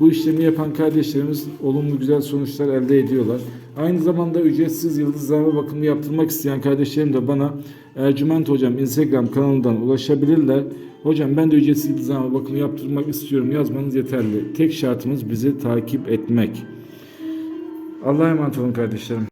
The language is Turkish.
Bu işlemi yapan kardeşlerimiz olumlu güzel sonuçlar elde ediyorlar. Aynı zamanda ücretsiz yıldızlama bakımı yaptırmak isteyen kardeşlerim de bana Ercüment Hocam Instagram kanalından ulaşabilirler. Hocam ben de ücretsiz yıldızlama bakımı yaptırmak istiyorum yazmanız yeterli. Tek şartımız bizi takip etmek. Allah'a emanet olun kardeşlerim.